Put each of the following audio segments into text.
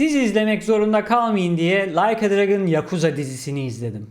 Siz izlemek zorunda kalmayın diye Like a Dragon Yakuza dizisini izledim.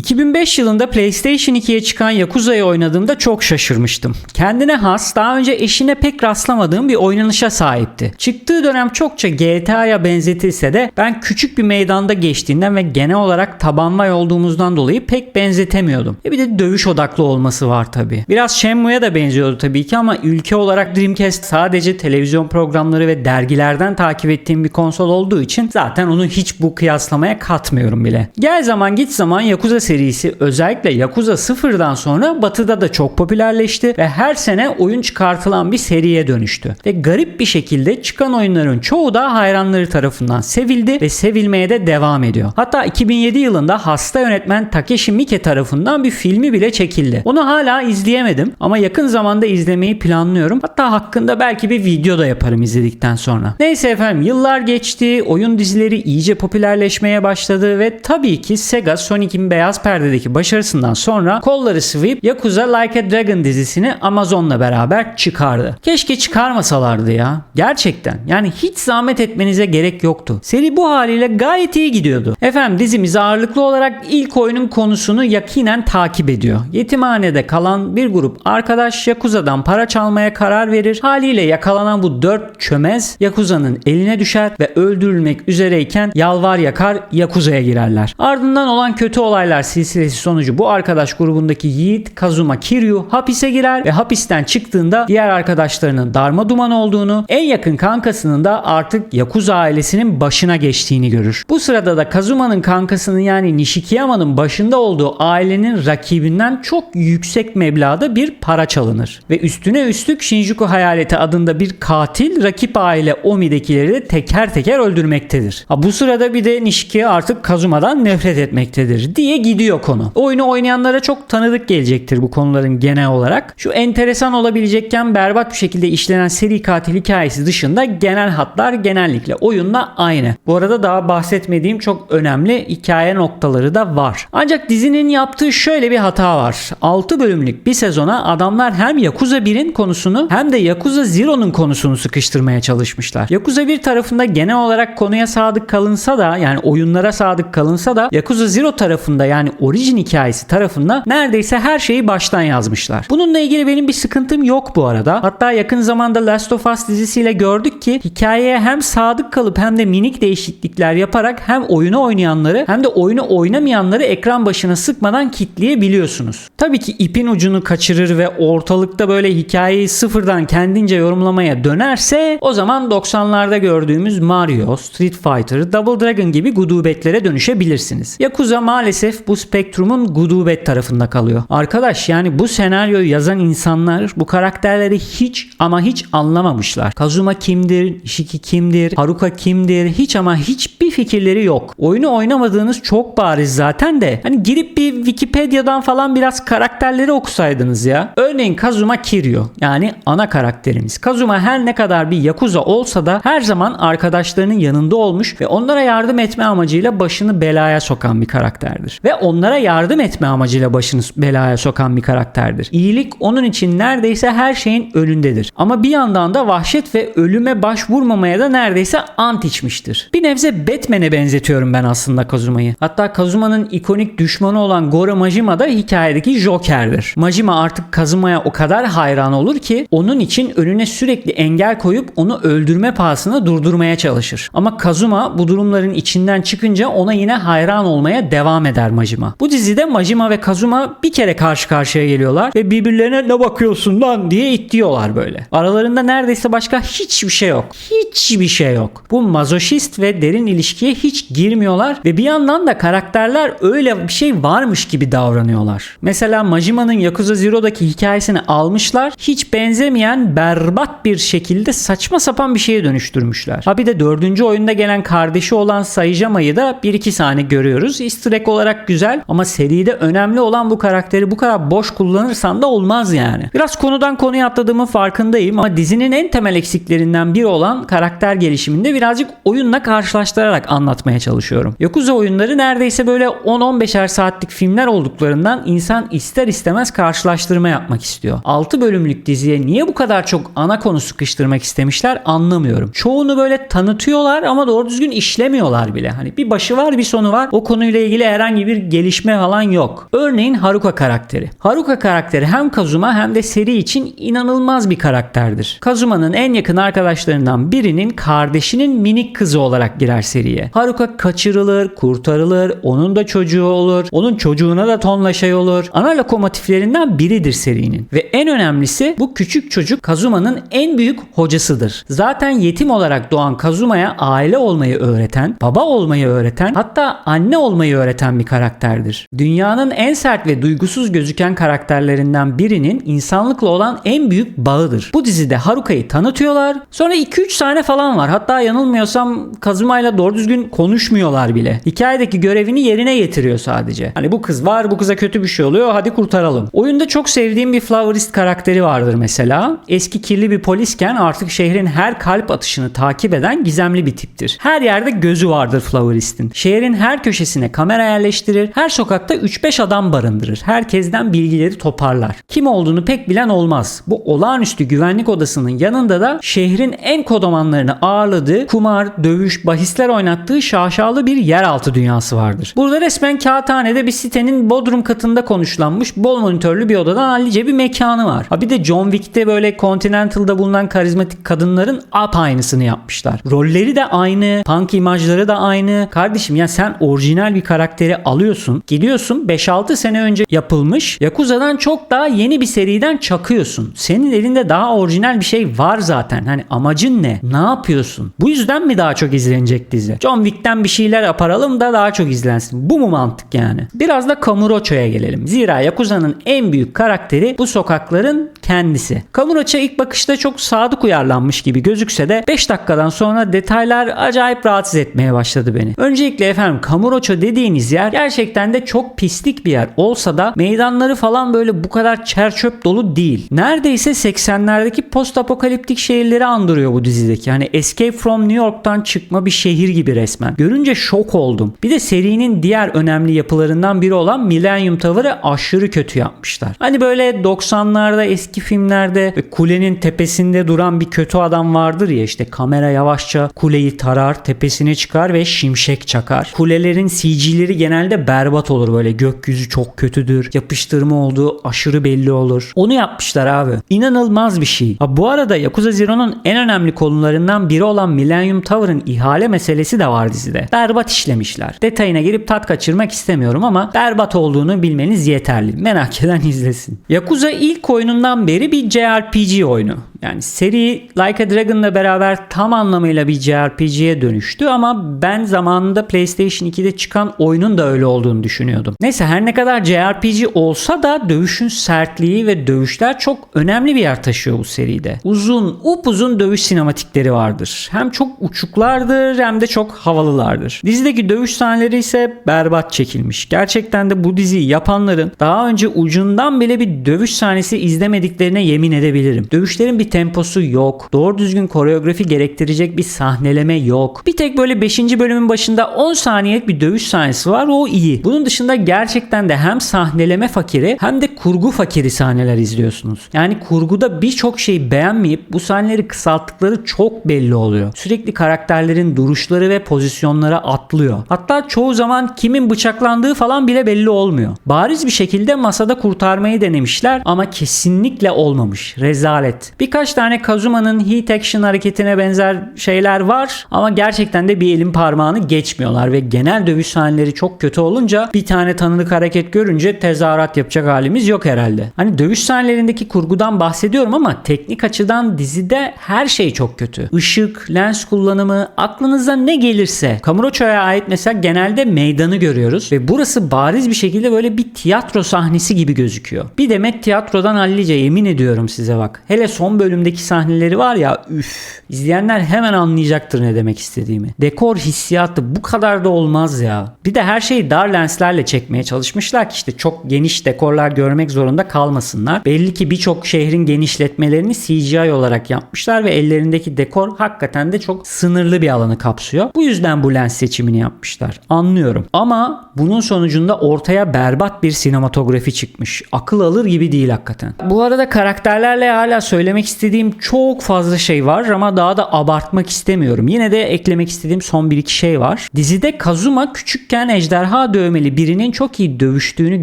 2005 yılında PlayStation 2'ye çıkan Yakuza'yı oynadığımda çok şaşırmıştım. Kendine has, daha önce eşine pek rastlamadığım bir oynanışa sahipti. Çıktığı dönem çokça GTA'ya benzetilse de ben küçük bir meydanda geçtiğinden ve genel olarak tabanvay olduğumuzdan dolayı pek benzetemiyordum. E bir de dövüş odaklı olması var tabi. Biraz Shenmue'ya da benziyordu tabii ki ama ülke olarak Dreamcast sadece televizyon programları ve dergilerden takip ettiğim bir konsol olduğu için zaten onu hiç bu kıyaslamaya katmıyorum bile. Gel zaman git zaman Yakuza serisi özellikle Yakuza 0'dan sonra batıda da çok popülerleşti ve her sene oyun çıkartılan bir seriye dönüştü. Ve garip bir şekilde çıkan oyunların çoğu da hayranları tarafından sevildi ve sevilmeye de devam ediyor. Hatta 2007 yılında hasta yönetmen Takeshi Miike tarafından bir filmi bile çekildi. Onu hala izleyemedim ama yakın zamanda izlemeyi planlıyorum. Hatta hakkında belki bir video da yaparım izledikten sonra. Neyse efendim yıllar geçti, oyun dizileri iyice popülerleşmeye başladı ve tabii ki Sega Sonic'in beyaz perdedeki başarısından sonra kolları sıvayıp Yakuza Like a Dragon dizisini Amazon'la beraber çıkardı. Keşke çıkarmasalardı ya. Gerçekten. Yani hiç zahmet etmenize gerek yoktu. Seri bu haliyle gayet iyi gidiyordu. Efendim dizimiz ağırlıklı olarak ilk oyunun konusunu yakinen takip ediyor. Yetimhanede kalan bir grup arkadaş Yakuza'dan para çalmaya karar verir. Haliyle yakalanan bu dört çömez Yakuza'nın eline düşer ve öldürülmek üzereyken yalvar yakar Yakuza'ya girerler. Ardından olan kötü olaylar silsilesi sonucu bu arkadaş grubundaki Yiğit Kazuma Kiryu hapise girer ve hapisten çıktığında diğer arkadaşlarının darma duman olduğunu, en yakın kankasının da artık Yakuza ailesinin başına geçtiğini görür. Bu sırada da Kazuma'nın kankasının yani Nishikiyama'nın başında olduğu ailenin rakibinden çok yüksek meblağda bir para çalınır. Ve üstüne üstlük Shinjuku Hayaleti adında bir katil rakip aile Omi'dekileri de teker teker öldürmektedir. Ha, bu sırada bir de Nishikiya artık Kazuma'dan nefret etmektedir diye gidiyor konu. Oyunu oynayanlara çok tanıdık gelecektir bu konuların genel olarak. Şu enteresan olabilecekken berbat bir şekilde işlenen seri katil hikayesi dışında genel hatlar genellikle oyunla aynı. Bu arada daha bahsetmediğim çok önemli hikaye noktaları da var. Ancak dizinin yaptığı şöyle bir hata var. 6 bölümlük bir sezona adamlar hem Yakuza 1'in konusunu hem de Yakuza Zero'nun konusunu sıkıştırmaya çalışmışlar. Yakuza 1 tarafında genel olarak konuya sadık kalınsa da yani oyunlara sadık kalınsa da Yakuza Zero tarafında yani orijin hikayesi tarafında neredeyse her şeyi baştan yazmışlar. Bununla ilgili benim bir sıkıntım yok bu arada. Hatta yakın zamanda Last of Us dizisiyle gördük ki hikayeye hem sadık kalıp hem de minik değişiklikler yaparak hem oyunu oynayanları hem de oyunu oynamayanları ekran başına sıkmadan kitleyebiliyorsunuz. Tabii ki ipin ucunu kaçırır ve ortalıkta böyle hikayeyi sıfırdan kendince yorumlamaya dönerse o zaman 90'larda gördüğümüz Mario, Street Fighter, Double Dragon gibi gudubetlere dönüşebilirsiniz. Yakuza maalesef bu spektrumun gudubet tarafında kalıyor. Arkadaş yani bu senaryoyu yazan insanlar bu karakterleri hiç ama hiç anlamamışlar. Kazuma kimdir, Ishiki kimdir, Haruka kimdir hiç ama hiçbir fikirleri yok. Oyunu oynamadığınız çok bariz zaten de hani girip bir Wikipedia'dan falan biraz karakterleri okusaydınız ya. Örneğin Kazuma Kiryu yani ana karakterimiz. Kazuma her ne kadar bir Yakuza olsa da her zaman arkadaşlarının yanında olmuş ve onlara yardım etme amacıyla başını belaya sokan bir karakterdir. Ve onlara yardım etme amacıyla başını belaya sokan bir karakterdir. İyilik onun için neredeyse her şeyin önündedir. Ama bir yandan da vahşet ve ölüme başvurmamaya da neredeyse ant içmiştir. Bir nebze Batman'e benzetiyorum ben aslında Kazuma'yı. Hatta Kazuma'nın ikonik düşmanı olan Goro Majima da hikayedeki Joker'dir. Majima artık Kazuma'ya o kadar hayran olur ki onun için önüne sürekli engel koyup onu öldürme pahasına durdurmaya çalışır. Ama Kazuma bu durumların içinden çıkınca ona yine hayran olmaya devam eder Majima. Bu dizide Majima ve Kazuma bir kere karşı karşıya geliyorlar ve birbirlerine ne bakıyorsun lan diye itliyorlar böyle. Aralarında neredeyse başka hiçbir şey yok. Hiçbir şey yok. Bu mazoşist ve derin ilişkiye hiç girmiyorlar ve bir yandan da karakterler öyle bir şey varmış gibi davranıyorlar. Mesela Majima'nın Yakuza Zero'daki hikayesini almışlar. Hiç benzemeyen berbat bir şekilde saçma sapan bir şeye dönüştürmüşler. Ha bir de dördüncü oyunda gelen kardeşi olan Saijama'yı da bir iki sahne görüyoruz. Easter olarak güzel güzel ama seride önemli olan bu karakteri bu kadar boş kullanırsan da olmaz yani. Biraz konudan konuya atladığımın farkındayım ama dizinin en temel eksiklerinden biri olan karakter gelişiminde birazcık oyunla karşılaştırarak anlatmaya çalışıyorum. Yakuza oyunları neredeyse böyle 10-15'er saatlik filmler olduklarından insan ister istemez karşılaştırma yapmak istiyor. 6 bölümlük diziye niye bu kadar çok ana konu sıkıştırmak istemişler anlamıyorum. Çoğunu böyle tanıtıyorlar ama doğru düzgün işlemiyorlar bile. Hani bir başı var bir sonu var. O konuyla ilgili herhangi bir gelişme falan yok. Örneğin Haruka karakteri. Haruka karakteri hem Kazuma hem de seri için inanılmaz bir karakterdir. Kazuma'nın en yakın arkadaşlarından birinin kardeşinin minik kızı olarak girer seriye. Haruka kaçırılır, kurtarılır, onun da çocuğu olur, onun çocuğuna da tonla şey olur. Ana lokomotiflerinden biridir serinin. Ve en önemlisi bu küçük çocuk Kazuma'nın en büyük hocasıdır. Zaten yetim olarak doğan Kazuma'ya aile olmayı öğreten, baba olmayı öğreten, hatta anne olmayı öğreten bir karakterdir. Dünyanın en sert ve duygusuz gözüken karakterlerinden birinin insanlıkla olan en büyük bağıdır. Bu dizide Haruka'yı tanıtıyorlar. Sonra 2-3 tane falan var. Hatta yanılmıyorsam Kazuma'yla doğru düzgün konuşmuyorlar bile. Hikayedeki görevini yerine getiriyor sadece. Hani bu kız var, bu kıza kötü bir şey oluyor, hadi kurtaralım. Oyunda çok sevdiğim bir Flowerist karakteri vardır mesela. Eski kirli bir polisken artık şehrin her kalp atışını takip eden gizemli bir tiptir. Her yerde gözü vardır Flowerist'in. Şehrin her köşesine kamera yerleştirir, her sokakta 3-5 adam barındırır. Herkesten bilgileri toparlar. Kim olduğunu pek bilen olmaz. Bu olağanüstü güvenlik odasının yanında da şehrin en kodomanlarını ağırladığı, kumar, dövüş, bahisler oynattığı şaşalı bir yeraltı dünyası vardır. Burada resmen kağıthanede bir sitenin bodrum katında konuşlanmış bol monitörlü bir odadan hallice bir mekanı var. Ha bir de John Wick'te böyle Continental'da bulunan karizmatik kadınların ap aynısını yapmışlar. Rolleri de aynı, punk imajları da aynı. Kardeşim ya sen orijinal bir karakteri alıyorsun, gidiyorsun 5-6 sene önce yapılmış Yakuza'dan çok daha yeni bir seriden çakıyorsun. Senin elinde daha orijinal bir şey var zaten. Hani amacın ne? Ne yapıyorsun? Bu yüzden mi daha çok izlenecek dizi? John Wick'ten bir şeyler yaparalım da daha çok izlensin. Bu mu mantık yani? Biraz da Kamurocho'ya gelelim. Zira Yakuza'nın en büyük karakteri bu sokakların kendisi. Kamurocho ilk bakışta çok sadık uyarlanmış gibi gözükse de 5 dakikadan sonra detaylar acayip rahatsız etmeye başladı beni. Öncelikle efendim Kamurocho dediğiniz yer gerçekten de çok pislik bir yer olsa da meydanları falan böyle bu kadar çer çöp dolu değil. Neredeyse 80'lerdeki post apokaliptik şehirleri andırıyor bu dizideki. Hani Escape from New York'tan çıkma bir şehir gibi resmen. Görünce şok oldum. Bir de serinin diğer önemli yapılarından biri olan Millennium Tower'ı aşırı kötü yapmışlar. Hani böyle 90'larda eski filmlerde kulenin tepesinde duran bir kötü adam vardır ya işte kamera yavaşça kuleyi tarar, tepesine çıkar ve şimşek çakar. Kulelerin CG'leri genelde berbat olur böyle gökyüzü çok kötüdür. Yapıştırma olduğu aşırı belli olur. Onu yapmışlar abi. İnanılmaz bir şey. Ha, bu arada Yakuza Zero'nun en önemli konularından biri olan Millennium Tower'ın ihale meselesi de var dizide. Berbat işlemişler. Detayına girip tat kaçırmak istemiyorum ama berbat olduğunu bilmeniz yeterli. Merak eden izlesin. Yakuza ilk oyunundan beri bir JRPG oyunu. Yani seri Like a Dragon'la beraber tam anlamıyla bir JRPG'ye dönüştü ama ben zamanında PlayStation 2'de çıkan oyunun da öyle olduğunu düşünüyordum. Neyse her ne kadar JRPG olsa da dövüşün sertliği ve dövüşler çok önemli bir yer taşıyor bu seride. Uzun, upuzun dövüş sinematikleri vardır. Hem çok uçuklardır hem de çok havalılardır. Dizideki dövüş sahneleri ise berbat çekilmiş. Gerçekten de bu diziyi yapanların daha önce ucundan bile bir dövüş sahnesi izlemediklerine yemin edebilirim. Dövüşlerin bir temposu yok. Doğru düzgün koreografi gerektirecek bir sahneleme yok. Bir tek böyle 5. bölümün başında 10 saniyelik bir dövüş sahnesi var. O iyi. Bunun dışında gerçekten de hem sahneleme fakiri hem de kurgu fakiri sahneler izliyorsunuz. Yani kurguda birçok şeyi beğenmeyip bu sahneleri kısalttıkları çok belli oluyor. Sürekli karakterlerin duruşları ve pozisyonlara atlıyor. Hatta çoğu zaman kimin bıçaklandığı falan bile belli olmuyor. Bariz bir şekilde masada kurtarmayı denemişler ama kesinlikle olmamış. Rezalet. Birkaç tane Kazuma'nın heat action hareketine benzer şeyler var ama gerçekten de bir elin parmağını geçmiyorlar ve genel dövüş sahneleri çok kötü olunca bir tane tanıdık hareket görünce tezahürat yapacak halimiz yok herhalde. Hani dövüş sahnelerindeki kurgudan bahsediyorum ama teknik açıdan dizide her şey çok kötü. Işık, lens kullanımı, aklınıza ne gelirse. Kamurocho'ya ait mesela genelde meydanı görüyoruz ve burası bariz bir şekilde böyle bir tiyatro sahnesi gibi gözüküyor. Bir demet tiyatrodan hallice yemin ediyorum size bak. Hele son bölüm bölümdeki sahneleri var ya üf. İzleyenler hemen anlayacaktır ne demek istediğimi. Dekor hissiyatı bu kadar da olmaz ya. Bir de her şeyi dar lenslerle çekmeye çalışmışlar ki işte çok geniş dekorlar görmek zorunda kalmasınlar. Belli ki birçok şehrin genişletmelerini CGI olarak yapmışlar ve ellerindeki dekor hakikaten de çok sınırlı bir alanı kapsıyor. Bu yüzden bu lens seçimini yapmışlar. Anlıyorum. Ama bunun sonucunda ortaya berbat bir sinematografi çıkmış. Akıl alır gibi değil hakikaten. Bu arada karakterlerle hala söylemek istediğim çok fazla şey var ama daha da abartmak istemiyorum. Yine de eklemek istediğim son bir iki şey var. Dizide Kazuma küçükken ejderha dövmeli birinin çok iyi dövüştüğünü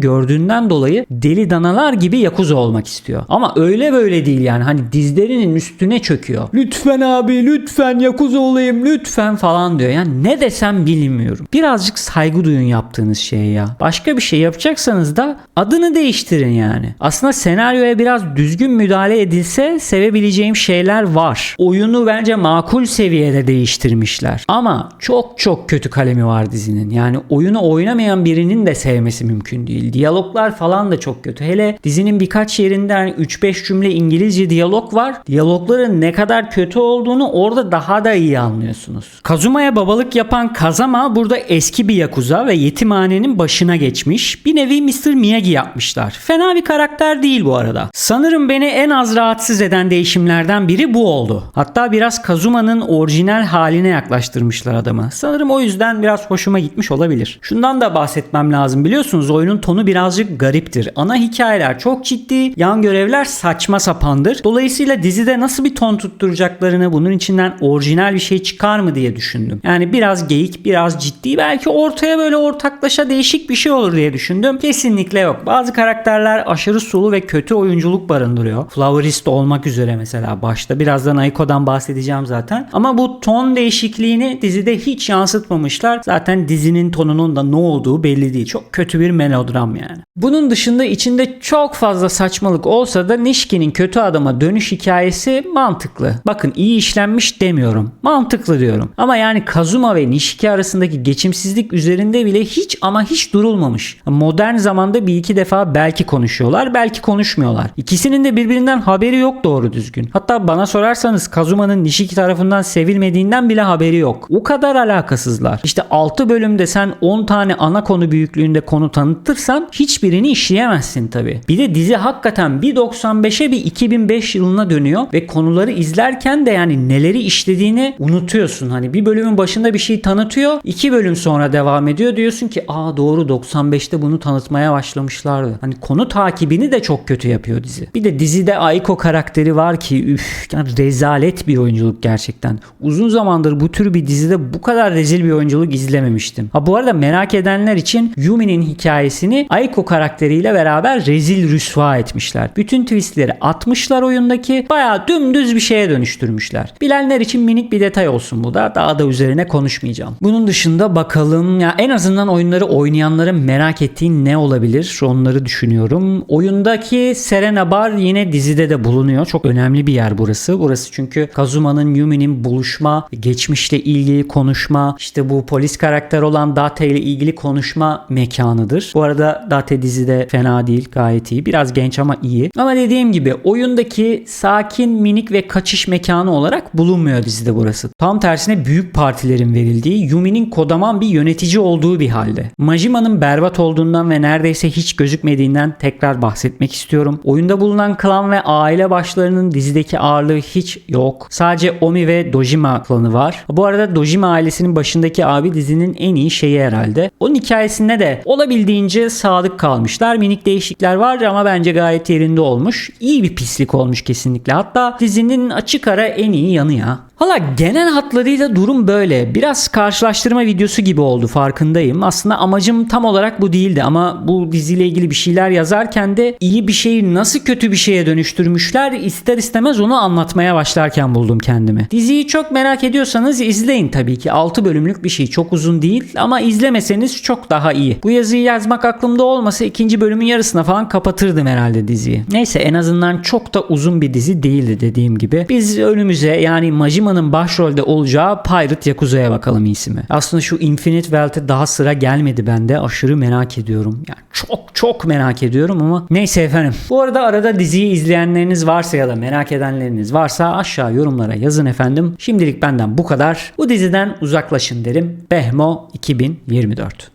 gördüğünden dolayı deli danalar gibi yakuza olmak istiyor. Ama öyle böyle değil yani hani dizlerinin üstüne çöküyor. Lütfen abi lütfen yakuza olayım lütfen falan diyor. Yani ne desem bilmiyorum. Birazcık saygı duyun yaptığınız şeye ya. Başka bir şey yapacaksanız da adını değiştirin yani. Aslında senaryoya biraz düzgün müdahale edilse sevebileceğim şeyler var. Oyunu bence makul seviyede değiştirmişler. Ama çok çok kötü kalemi var dizinin. Yani oyunu oynamayan birinin de sevmesi mümkün değil. Diyaloglar falan da çok kötü. Hele dizinin birkaç yerinde hani 3-5 cümle İngilizce diyalog var. Diyalogların ne kadar kötü olduğunu orada daha da iyi anlıyorsunuz. Kazuma'ya babalık yapan Kazama burada eski bir yakuza ve yetimhanenin başına geçmiş. Bir nevi Mr. Miyagi yapmışlar. Fena bir karakter değil bu arada. Sanırım beni en az rahatsız eden değişimlerden biri bu oldu. Hatta biraz Kazuma'nın orijinal haline yaklaştırmışlar adamı. Sanırım o yüzden biraz hoşuma gitmiş olabilir. Şundan da bahsetmem lazım. Biliyorsunuz oyunun tonu birazcık gariptir. Ana hikayeler çok ciddi, yan görevler saçma sapandır. Dolayısıyla dizide nasıl bir ton tutturacaklarını, bunun içinden orijinal bir şey çıkar mı diye düşündüm. Yani biraz geyik, biraz ciddi, belki ortaya böyle ortaklaşa değişik bir şey olur diye düşündüm. Kesinlikle yok. Bazı karakterler aşırı sulu ve kötü oyunculuk barındırıyor. Flowerist olmak üzere mesela başta. Birazdan Aiko'dan bahsedeceğim zaten. Ama bu ton değişikliğini dizide hiç yansıtmamışlar. Zaten dizinin tonunun da ne olduğu belli değil. Çok kötü bir melodram yani. Bunun dışında içinde çok fazla saçmalık olsa da Nishki'nin kötü adama dönüş hikayesi mantıklı. Bakın iyi işlenmiş demiyorum. Mantıklı diyorum. Ama yani Kazuma ve Nishiki arasındaki geçimsizlik üzerinde bile hiç ama hiç durulmamış. Modern zamanda bir iki defa belki konuşuyorlar, belki konuşmuyorlar. İkisinin de birbirinden haberi yok doğru düzgün. Hatta bana sorarsanız Kazuma'nın Nishiki tarafından sevilmediğinden bile haberi yok. O kadar alakasızlar. İşte 6 bölümde sen 10 tane ana konu büyüklüğünde konu tanıtırsan hiçbirini işleyemezsin tabi. Bir de dizi hakikaten bir 95'e bir 2005 yılına dönüyor ve konuları izlerken de yani neleri işlediğini unutuyorsun. Hani bir bölümün başında bir şey tanıtıyor, iki bölüm sonra devam ediyor diyorsun ki aa doğru 95'te bunu tanıtmaya başlamışlardı. Hani konu takibini de çok kötü yapıyor dizi. Bir de dizide Aiko karakteri var ki üf yani rezalet bir oyunculuk gerçekten. Uzun zamandır bu tür bir dizide bu kadar rezil bir oyunculuk izlememiştim. Ha bu arada merak edenler için Yumi'nin hikayesini Aiko karakteriyle beraber rezil rüsva etmişler. Bütün twistleri atmışlar oyundaki bayağı dümdüz bir şeye dönüştürmüşler. Bilenler için minik bir detay olsun bu da. Daha da üzerine konuşmayacağım. Bunun dışında bakalım ya en azından oyunları oynayanların merak ettiği ne olabilir? Onları düşünüyorum. Oyundaki Serena Bar yine dizide de bulunuyor. Çok önemli bir yer burası. Burası çünkü Kazuma'nın Yumi'nin buluşma, geçmişle ilgili konuşma, işte bu polis karakter olan Date ile ilgili konuşma mekanıdır. Bu arada Date dizide fena değil, gayet iyi. Biraz genç ama iyi. Ama dediğim gibi oyundaki sakin, minik ve kaçış mekanı olarak bulunmuyor dizide burası. Tam tersine büyük partilerin verildiği, Yumi'nin kodaman bir yönetici olduğu bir halde. Majima'nın berbat olduğundan ve neredeyse hiç gözükmediğinden tekrar bahsetmek istiyorum. Oyunda bulunan klan ve aile başlarının dizideki ağırlığı hiç yok. Sadece Omi ve Dojima klanı var. Bu arada Dojima ailesinin başındaki abi dizinin en iyi şeyi herhalde. Onun hikayesinde de olabildiğince sadık kalmışlar. Minik değişiklikler var ama bence gayet yerinde olmuş. İyi bir pislik olmuş kesinlikle. Hatta dizinin açık ara en iyi yanı ya. Valla genel hatlarıyla durum böyle. Biraz karşılaştırma videosu gibi oldu farkındayım. Aslında amacım tam olarak bu değildi ama bu diziyle ilgili bir şeyler yazarken de iyi bir şeyi nasıl kötü bir şeye dönüştürmüşler ister istemez onu anlatmaya başlarken buldum kendimi. Diziyi çok merak ediyorsanız izleyin tabii ki. 6 bölümlük bir şey çok uzun değil ama izlemeseniz çok daha iyi. Bu yazıyı yazmak aklımda olmasa ikinci bölümün yarısına falan kapatırdım herhalde diziyi. Neyse en azından çok da uzun bir dizi değildi dediğim gibi. Biz önümüze yani Majima Kojima'nın başrolde olacağı Pirate Yakuza'ya bakalım iyisi mi? Aslında şu Infinite Welt'e daha sıra gelmedi bende. Aşırı merak ediyorum. Yani çok çok merak ediyorum ama neyse efendim. Bu arada arada diziyi izleyenleriniz varsa ya da merak edenleriniz varsa aşağı yorumlara yazın efendim. Şimdilik benden bu kadar. Bu diziden uzaklaşın derim. Behmo 2024